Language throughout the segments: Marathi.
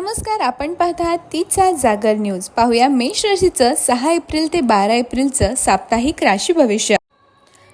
नमस्कार आपण पाहता तीचा जागर न्यूज. पाहूया मेष राशीचं सहा एप्रिल ते बारा एप्रिलचं साप्ताहिक राशी भविष्य.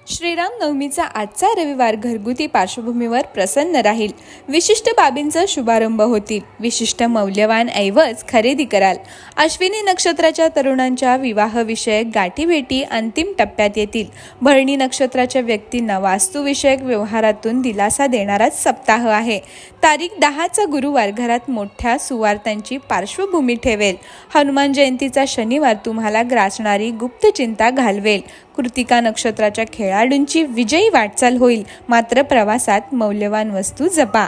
श्रीराम नवमीचा आजचा रविवार घरगुती पार्श्वभूमीवर प्रसन्न राहील. विशिष्ट बाबींचा शुभारंभ होतील. विशिष्ट मौल्यवान ऐवज खरेदी कराल. अश्विनी नक्षत्राच्या तरुणांच्या विवाहविषयक गाठीभेटी अंतिम टप्प्यात येतील. भरणी नक्षत्राच्या व्यक्तींना वास्तुविषयक व्यवहारातून दिलासा देणाराच सप्ताह आहे. तारीख दहाचा गुरुवार घरात मोठ्या सुवार्तांची पार्श्वभूमी ठेवेल. हनुमान जयंतीचा शनिवार तुम्हाला ग्रासणारी गुप्त चिंता घालवेल. कृतिका नक्षत्राच्या खेळा खेळाडूंची विजयी वाटचाल होईल. मात्र प्रवासात मौल्यवान वस्तू जपा.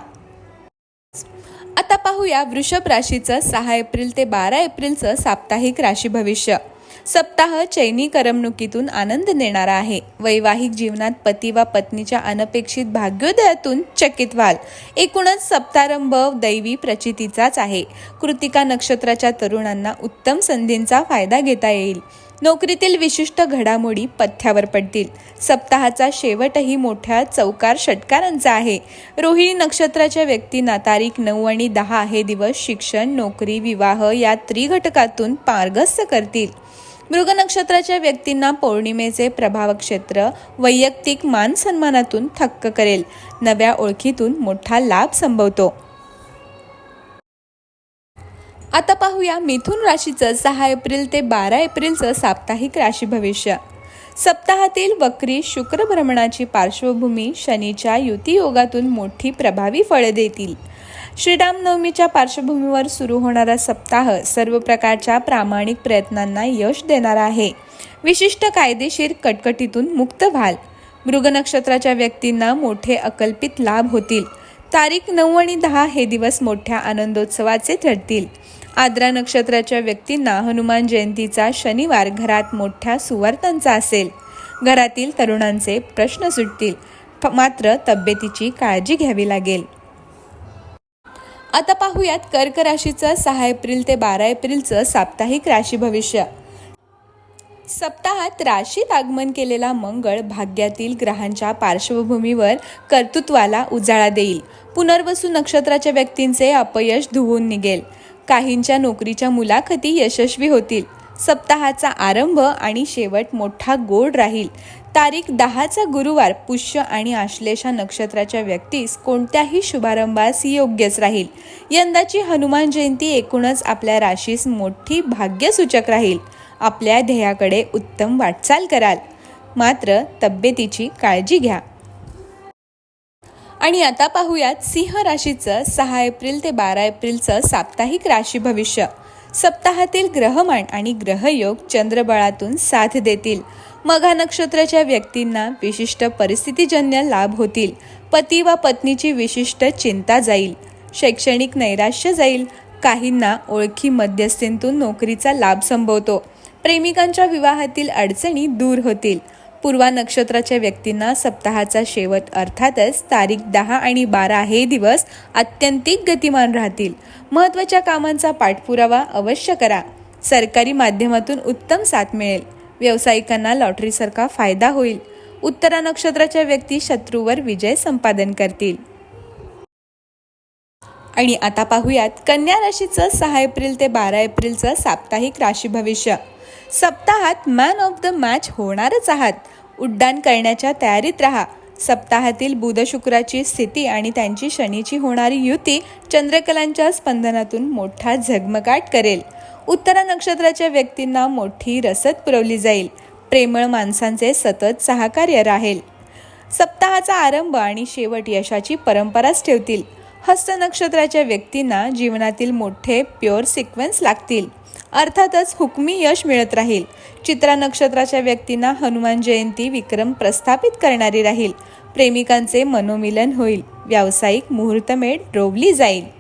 आता पाहूया वृषभ राशीचं सहा एप्रिल ते बारा एप्रिलचं साप्ताहिक राशी भविष्य. सप्ताह चैनी करमणुकीतून आनंद देणारा आहे. वैवाहिक जीवनात पती वा पत्नीच्या अनपेक्षित भाग्योदयातून चकित व्हाल. एकूणच सप्तारंभ दैवी प्रचितीचाच आहे. कृतिका नक्षत्राच्या तरुणांना उत्तम संधींचा फायदा घेता येईल. नोकरीतील विशिष्ट घडामोडी पथ्यावर पडतील. सप्ताहाचा शेवटही मोठ्या चौकार षटकारांचा आहे. रोहिणी नक्षत्राच्या व्यक्तींना तारीख नऊ आणि दहा हे दिवस शिक्षण नोकरी विवाह या त्रिघटकातून पारगस्त करतील. मृग नक्षत्राच्या व्यक्तींना पौर्णिमेचे प्रभाव क्षेत्र वैयक्तिक मान सन्मानातून थक्क करेल. नव्या ओळखीतून मोठा लाभ संभवतो. आता पाहूया मिथुन राशीचं सहा एप्रिल ते बारा एप्रिलचं साप्ताहिक राशी भविष्य. सप्ताहातील वक्री शुक्र भ्रमणाची पार्श्वभूमी शनीच्या युतीयोगातून मोठी प्रभावी फळे देतील. श्रीरामनवमीच्या पार्श्वभूमीवर सुरू होणारा सप्ताह सर्व प्रकारच्या प्रामाणिक प्रयत्नांना यश देणारा आहे. विशिष्ट कायदेशीर कटकटीतून मुक्त व्हाल. मृग नक्षत्राच्या व्यक्तींना मोठे अकल्पित लाभ होतील. तारीख नऊ आणि दहा हे दिवस मोठ्या आनंदोत्सवाचे ठरतील. आद्रा नक्षत्राच्या व्यक्तींना हनुमान जयंतीचा शनिवार घरात मोठ्या सुवर्तांचा असेल. घरातील तरुणांचे प्रश्न सुटतील. मात्र तब्येतीची काळजी घ्यावी लागेल. आता पाहूयात कर्क राशीचं सहा एप्रिल ते बारा एप्रिलचं साप्ताहिक राशी भविष्य. सप्ताहात राशीत आगमन केलेला मंगळ भाग्यातील ग्रहांच्या पार्श्वभूमीवर कर्तृत्वाला उजाळा देईल. पुनर्वसू नक्षत्राच्या व्यक्तींचे अपयश धुवून निघेल. काहींच्या नोकरीच्या मुलाखती यशस्वी होतील. सप्ताहाचा आरंभ आणि शेवट मोठा गोड राहील. तारीख दहाचा गुरुवार पुष्य आणि आश्लेषा नक्षत्राच्या व्यक्तीस कोणत्याही शुभारंभास योग्यच राहील. यंदाची हनुमान जयंती एकूणच आपल्या राशीस मोठी भाग्यसूचक राहील. आपल्या ध्येयाकडे उत्तम वाटचाल कराल. मात्र तब्येतीची काळजी घ्या. आणि आता पाहूयात सिंह राशीचं सहा एप्रिल ते बारा एप्रिलचं साप्ताहिक राशी भविष्य. सप्ताहातील ग्रहमान आणि ग्रहयोग चंद्रबळातून साथ देतील. मघा नक्षत्राच्या व्यक्तींना विशिष्ट परिस्थितीजन्य लाभ होतील. पती व पत्नीची विशिष्ट चिंता जाईल. शैक्षणिक नैराश्य जाईल. काहींना ओळखी मध्यस्थींतून नोकरीचा लाभ संभवतो. प्रेमिकांच्या विवाहातील अडचणी दूर होतील. पूर्वा नक्षत्राच्या व्यक्तींना सप्ताहाचा शेवट अर्थातच तारीख दहा आणि बारा हे दिवस अत्यंतिक गतिमान राहतील. महत्त्वाच्या कामांचा पाठपुरावा अवश्य करा. सरकारी माध्यमातून उत्तम साथ मिळेल. व्यावसायिकांना लॉटरीसारखा फायदा होईल. उत्तरा नक्षत्राच्या व्यक्ती शत्रूवर विजय संपादन करतील. आणि आता पाहूयात कन्या राशीचं सहा एप्रिल ते बारा एप्रिलचं साप्ताहिक राशी भविष्य. सप्ताहात मॅन ऑफ द मॅच होणारच आहात. उड्डाण करण्याच्या तयारीत राहा. सप्ताहातील बुध शुक्राची स्थिती आणि त्यांची शनीची होणारी युती चंद्रकलांच्या स्पंदनातून मोठा झगमगाट करेल. उत्तरा नक्षत्राच्या व्यक्तींना मोठी रसद पुरवली जाईल. प्रेमळ माणसांचे सतत सहकार्य राहील. सप्ताहाचा आरंभ आणि शेवट यशाची परंपराच ठेवतील. हस्त नक्षत्राच्या व्यक्तींना जीवनातील मोठे प्युअर सिक्वेन्स लागतील. अर्थातच हुकमी यश मिळत राहील. चित्रा नक्षत्राच्या व्यक्तींना हनुमान जयंती विक्रम प्रस्थापित करणारी राहील. प्रेमिकांचे मनोमिलन होईल. व्यावसायिक मुहूर्तमेढ रोवली जाईल.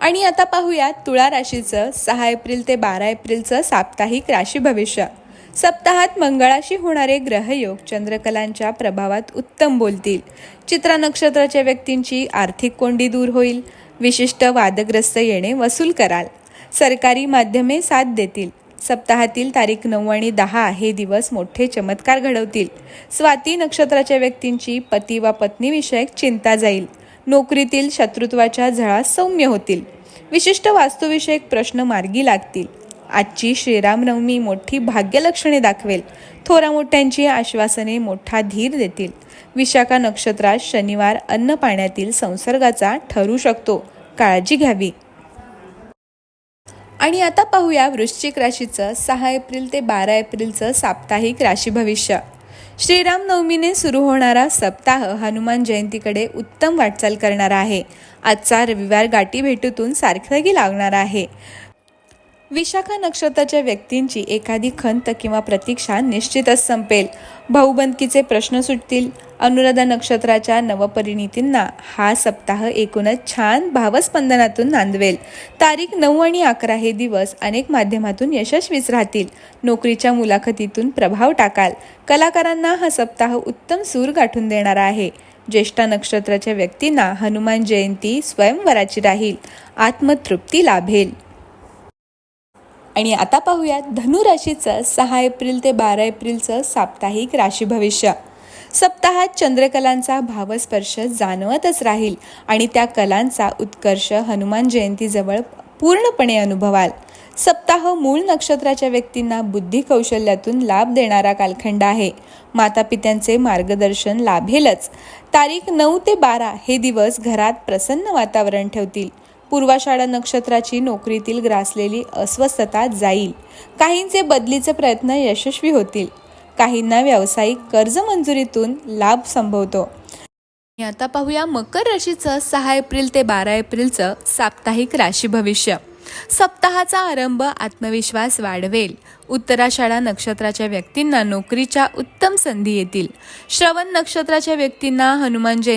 आणि आता पाहूया तुळा राशीचं सहा एप्रिल ते बारा एप्रिलचं साप्ताहिक राशी भविष्य. सप्ताहात मंगळाशी होणारे ग्रहयोग चंद्रकलांच्या प्रभावात उत्तम बोलतील. चित्रा नक्षत्राच्या व्यक्तींची आर्थिक कोंडी दूर होईल. विशिष्ट वादग्रस्त येणे वसूल कराल. सरकारी माध्यमे साथ देतील. सप्ताहातील तारीख नऊ आणि दहा हे दिवस मोठे चमत्कार घडवतील. स्वाती नक्षत्राच्या व्यक्तींची पती वा पत्नीविषयक चिंता जाईल. नोकरीतील शत्रुत्वाच्या झळा सौम्य होतील. विशिष्ट वास्तुविषयक प्रश्न मार्गी लागतील. आजची श्रीरामनवमी मोठी भाग्यलक्षणे दाखवेल. थोरा मोठ्यांची आश्वासने मोठा धीर देतील. विशाखा नक्षत्रात शनिवार अन्न पाण्यातील संसर्गाचा ठरू शकतो. काळजी घ्यावी. आणि आता पाहूया वृश्चिक राशीचं सहा एप्रिल ते बारा एप्रिलचं साप्ताहिक राशी भविष्य. श्रीराम नवमीने सुरू होणारा सप्ताह हनुमान जयंतीकडे उत्तम वाटचाल करणारा आहे. आजचा रविवार गाठी भेटीतून सारखी लागणार आहे. विशाखा नक्षत्राच्या व्यक्तींची एखादी खंत किंवा प्रतीक्षा निश्चितच संपेल. भाऊबंदकीचे प्रश्न सुटतील. अनुराधा नक्षत्राच्या नवपरिणीतींना हा सप्ताह एकूणच छान भावस्पंदनातून नांदवेल. तारीख नऊ आणि अकरा हे दिवस अनेक माध्यमातून यशस्वीच राहतील. नोकरीच्या मुलाखतीतून प्रभाव टाकाल. कलाकारांना हा सप्ताह उत्तम सूर गाठून देणारा आहे. ज्येष्ठा नक्षत्राच्या व्यक्तींना हनुमान जयंती स्वयंवराची राहील. आत्मतृप्ती लाभेल. आणि आता पाहूयात धनु राशीचं सहा एप्रिल ते बारा एप्रिलचं साप्ताहिक राशी भविष्य. सप्ताहात चंद्रकलांचा भावस्पर्श जाणवतच राहील आणि त्या कलांचा उत्कर्ष हनुमान जयंतीजवळ पूर्णपणे अनुभवाल. सप्ताह मूळ नक्षत्राच्या व्यक्तींना बुद्धी कौशल्यातून लाभ देणारा कालखंड आहे. मातापित्यांचे मार्गदर्शन लाभेलच. तारीख नऊ ते बारा हे दिवस घरात प्रसन्न वातावरण ठेवतील. पूर्वाषाढा नक्षत्राची नोकरीतील ग्रासलेली अस्वस्थता जाईल. काहींचे बदलीचे प्रयत्न यशस्वी होतील. काहींना व्यावसायिक कर्ज मंजुरीतून लाभ संभवतो. आता पाहूया मकर राशीचं सहा एप्रिल ते बारा एप्रिलचं साप्ताहिक राशी भविष्य. सप्ताहाचा आरंभ आत्मविश्वास वाढवेल. उत्तराषाढा नक्षत्राच्या व्यक्तींना नोकरीच्या उत्तम संधी येतील. श्रवण नक्षत्राच्या व्यक्तींना हनुमान जयंती